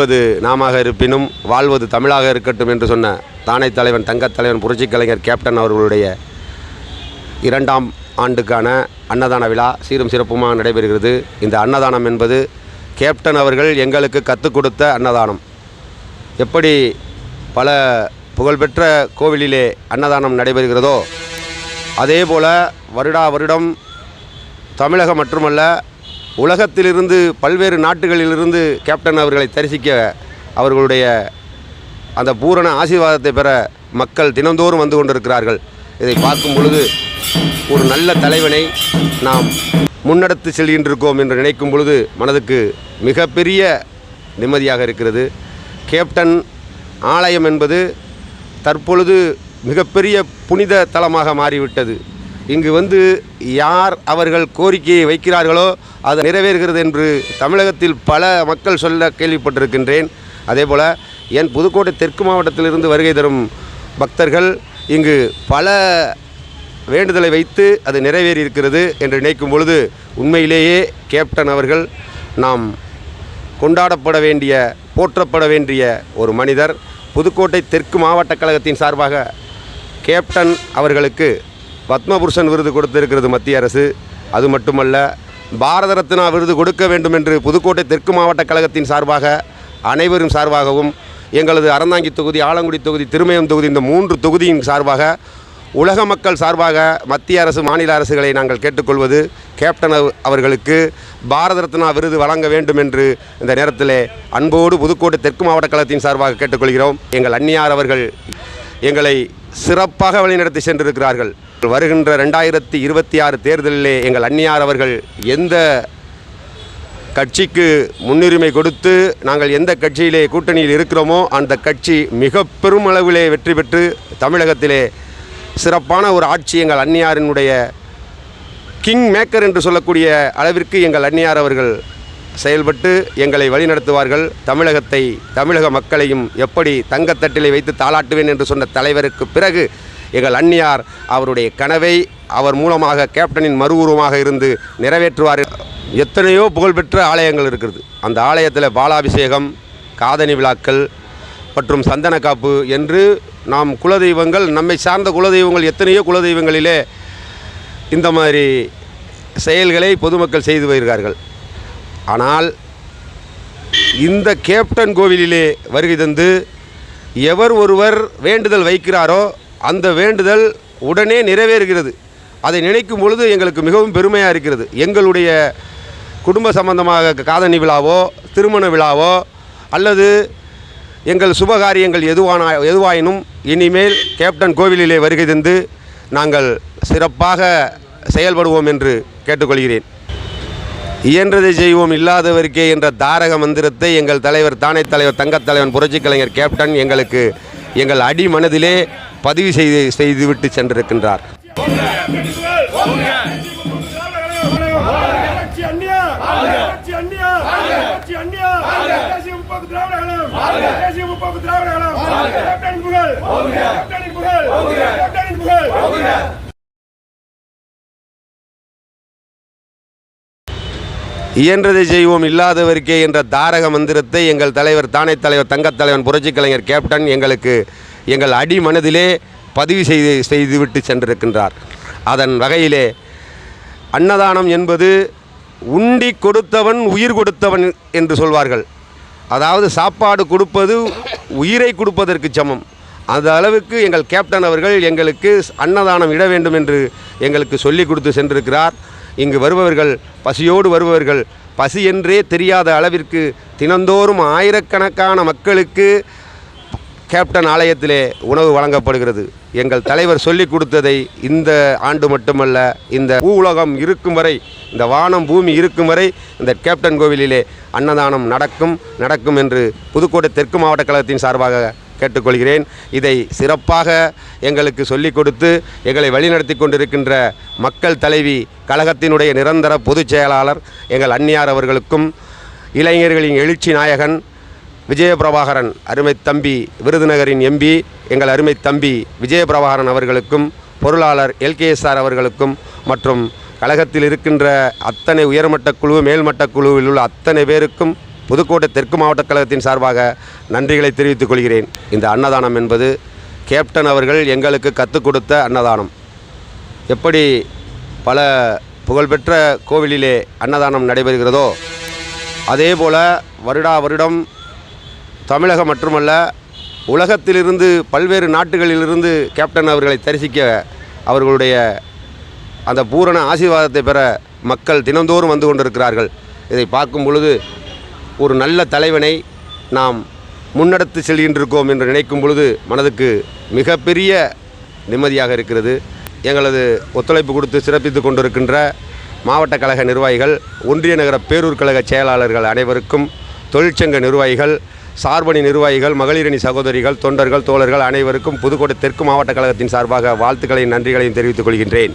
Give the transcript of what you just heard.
இருப்பது நாமாக இருப்பினும் வாழ்வது தமிழாக இருக்கட்டும் என்று சொன்ன தானை தலைவன் தங்கத்தலைவன் தலைவன் கலைஞர் கேப்டன் அவர்களுடைய இரண்டாம் ஆண்டுக்கான அன்னதான விழா சீரும் சிறப்புமாக நடைபெறுகிறது. இந்த அன்னதானம் என்பது கேப்டன் அவர்கள் எங்களுக்கு கற்றுக் கொடுத்த அன்னதானம். எப்படி பல புகழ்பெற்ற கோவிலிலே அன்னதானம் நடைபெறுகிறதோ அதே போல வருடா வருடம் தமிழகம் மட்டுமல்ல உலகத்திலிருந்து பல்வேறு நாட்டுகளிலிருந்து கேப்டன் அவர்களை தரிசிக்க அவர்களுடைய அந்த பூரண ஆசீர்வாதத்தை பெற மக்கள் தினந்தோறும் வந்து கொண்டிருக்கிறார்கள். இதை பார்க்கும் பொழுது ஒரு நல்ல தலைவனை நாம் முன்னெடுத்து செல்கின்றிருக்கோம் என்று நினைக்கும் பொழுது மனதுக்கு மிகப்பெரிய நிம்மதியாக இருக்கிறது. கேப்டன் ஆலயம் என்பது தற்பொழுது மிகப்பெரிய புனித தலமாக மாறிவிட்டது. இங்கு வந்து யார் அவர்கள் கோரிக்கையை வைக்கிறார்களோ அது நிறைவேறுகிறது என்று தமிழகத்தில் பல மக்கள் சொல்ல கேள்விப்பட்டிருக்கின்றேன். அதேபோல் என் புதுக்கோட்டை தெற்கு மாவட்டத்திலிருந்து வருகை தரும் பக்தர்கள் இங்கு பல வேண்டுதலை வைத்து அது நிறைவேறி இருக்கிறது என்று நினைக்கும் பொழுது உண்மையிலேயே கேப்டன் அவர்கள் நாம் கொண்டாடப்பட வேண்டிய போற்றப்பட வேண்டிய ஒரு மனிதர். புதுக்கோட்டை தெற்கு மாவட்ட கழகத்தின் சார்பாக கேப்டன் அவர்களுக்கு பத்மபுருஷன் விருது கொடுத்திருக்கிறது மத்திய அரசு. அது மட்டுமல்ல பாரத ரத்னா விருது கொடுக்க வேண்டும் என்று புதுக்கோட்டை தெற்கு மாவட்ட கழகத்தின் சார்பாக அனைவரும் சார்பாகவும் எங்களது அறந்தாங்கி தொகுதி ஆலங்குடி தொகுதி திருமயம் தொகுதி இந்த மூன்று தொகுதியின் சார்பாக உலக மக்கள் சார்பாக மத்திய அரசு மாநில அரசுகளை நாங்கள் கேட்டுக்கொள்வது கேப்டன் அவர்களுக்கு பாரத ரத்னா விருது வழங்க வேண்டும் என்று இந்த நேரத்திலே அன்போடு புதுக்கோட்டை தெற்கு மாவட்ட கழகத்தின் சார்பாக கேட்டுக்கொள்கிறோம். எங்கள் அந்நியார் அவர்கள் எங்களை சிறப்பாக வழிநடத்தி சென்றிருக்கிறார்கள். வருகின்ற ரெண்டாயிரத்தி இருபத்தி ஆறு தேர்தலிலே எங்கள் அன்னியார் அவர்கள் எந்த கட்சிக்கு முன்னுரிமை கொடுத்து நாங்கள் எந்த கட்சியிலே கூட்டணியில் இருக்கிறோமோ அந்த கட்சி மிக பெருமளவிலே வெற்றி பெற்று தமிழகத்திலே சிறப்பான ஒரு ஆட்சி எங்கள் அன்னியாரினுடைய கிங் மேக்கர் என்று சொல்லக்கூடிய அளவிற்கு எங்கள் அந்நியார் அவர்கள் செயல்பட்டு எங்களை வழிநடத்துவார்கள். தமிழகத்தை தமிழக மக்களையும் எப்படி தங்கத்தட்டிலே வைத்து தாளாட்டுவேன் என்று சொன்ன தலைவருக்கு பிறகு எங்கள் அன்னியார் அவருடைய கனவை அவர் மூலமாக கேப்டனின் மறு உருவமாக இருந்து நிறைவேற்றுவார். எத்தனையோ புகழ்பெற்ற ஆலயங்கள் இருக்கிறது. அந்த ஆலயத்தில் பாலாபிஷேகம் காதணி விழாக்கள் மற்றும் சந்தன காப்பு என்று நாம் குலதெய்வங்கள் நம்மை சார்ந்த குலதெய்வங்கள் எத்தனையோ குலதெய்வங்களிலே இந்த மாதிரி செயல்களை பொதுமக்கள் செய்து வருகிறார்கள். ஆனால் இந்த கேப்டன் கோவிலிலே வருகை தந்து எவர் ஒருவர் வேண்டுதல் வைக்கிறாரோ அந்த வேண்டுதல் உடனே நிறைவேறுகிறது. அதை நினைக்கும் பொழுது எங்களுக்கு மிகவும் பெருமையாக இருக்கிறது. எங்களுடைய குடும்ப சம்பந்தமாக காதணி விழாவோ திருமண விழாவோ அல்லது எங்கள் சுபகாரியங்கள் எதுவான எதுவாயினும் இனிமேல் கேப்டன் கோவிலிலே வருகை தந்து நாங்கள் சிறப்பாக செயல்படுவோம் என்று கேட்டுக்கொள்கிறேன். இயன்றதை செய்வோம் இல்லாதவருக்கே என்ற தாரக மந்திரத்தை எங்கள் தலைவர் தானே தலைவர் தங்கத் தலைவன் புரட்சிக் கலைஞர் கேப்டன் எங்களுக்கு எங்கள் அடி மனதிலே பதிவு செய்து செய்துவிட்டு சென்றிருக்கின்றார். திராவிட இயன்றதை செய்வோம் இல்லாதவருக்கே என்ற தாரக மந்திரத்தை எங்கள் தலைவர் தானே தலைவர் தங்கத் தலைவன் கலைஞர் கேப்டன் எங்களுக்கு எங்கள் அடி மனதிலே பதிவு செய்து செய்துவிட்டு சென்றிருக்கின்றார். அதன் வகையிலே அன்னதானம் என்பது உண்டி கொடுத்தவன் உயிர் கொடுத்தவன் என்று சொல்வார்கள். அதாவது சாப்பாடு கொடுப்பது உயிரை கொடுப்பதற்கு சமம். அந்த அளவுக்கு எங்கள் கேப்டன் அவர்கள் எங்களுக்கு அன்னதானம் இட வேண்டும் என்று எங்களுக்கு சொல்லி கொடுத்து சென்றிருக்கிறார். இங்கு வருபவர்கள் பசியோடு வருபவர்கள் பசி என்றே தெரியாத அளவிற்கு தினந்தோறும் ஆயிரக்கணக்கான மக்களுக்கு கேப்டன் ஆலயத்திலே உணவு வழங்கப்படுகிறது. எங்கள் தலைவர் சொல்லி கொடுத்ததை இந்த ஆண்டு மட்டுமல்ல இந்த பூவுலகம் இருக்கும் வரை இந்த வானம் பூமி இருக்கும் வரை இந்த கேப்டன் கோவிலிலே அன்னதானம் நடக்கும் நடக்கும் என்று புதுக்கோட்டை தெற்கு மாவட்ட கழகத்தின் சார்பாக கேட்டுக்கொள்கிறேன். இதை சிறப்பாக எங்களுக்கு சொல்லிக் கொடுத்து எங்களை வழிநடத்தி கொண்டிருக்கின்ற மக்கள் தலைவி கழகத்தினுடைய நிரந்தர பொதுச் செயலாளர் எங்கள் அந்நியார் அவர்களுக்கும் இளைஞர்களின் எழுச்சி நாயகன் விஜயபிரபாகரன் அருமை தம்பி விருதுநகரின் எம்பி எங்கள் அருமை தம்பி விஜயபிரபாகரன் அவர்களுக்கும் பொருளாளர் எல்கேஎஸ்ஆர் அவர்களுக்கும் மற்றும் கழகத்தில் இருக்கின்ற அத்தனை உயர்மட்ட குழு மேல்மட்ட குழுவில் உள்ள அத்தனை பேருக்கும் புதுக்கோட்டை தெற்கு மாவட்ட கழகத்தின் சார்பாக நன்றிகளை தெரிவித்துக் கொள்கிறேன். இந்த அன்னதானம் என்பது கேப்டன் அவர்கள் எங்களுக்கு கற்றுக் கொடுத்த அன்னதானம். எப்படி பல புகழ்பெற்ற கோவிலிலே அன்னதானம் நடைபெறுகிறதோ அதே போல வருடா வருடம் தமிழகம் மட்டுமல்ல உலகத்திலிருந்து பல்வேறு நாட்டுகளிலிருந்து கேப்டன் அவர்களை தரிசிக்க அவர்களுடைய அந்த பூரண ஆசீர்வாதத்தை பெற மக்கள் தினந்தோறும் வந்து கொண்டிருக்கிறார்கள். இதை பார்க்கும் பொழுது ஒரு நல்ல தலைவனை நாம் முன்னெடுத்து செல்கின்றிருக்கோம் என்று நினைக்கும் பொழுது மனதுக்கு மிகப்பெரிய நிம்மதியாக இருக்கிறது. எங்களது ஒத்துழைப்பு கொடுத்து சிறப்பித்து கொண்டிருக்கின்ற மாவட்ட கழக நிர்வாகிகள் ஒன்றிய நகர பேரூர் கழக செயலாளர்கள் அனைவருக்கும் தொழிற்சங்க நிர்வாகிகள் சார்பணி நிர்வாகிகள் மகளிரணி சகோதரிகள் தொண்டர்கள் தோழர்கள் அனைவருக்கும் புதுக்கோட்டை தெற்கு மாவட்ட கழகத்தின் சார்பாக வாழ்த்துக்களையும் நன்றிகளையும் தெரிவித்துக் கொள்கின்றேன்.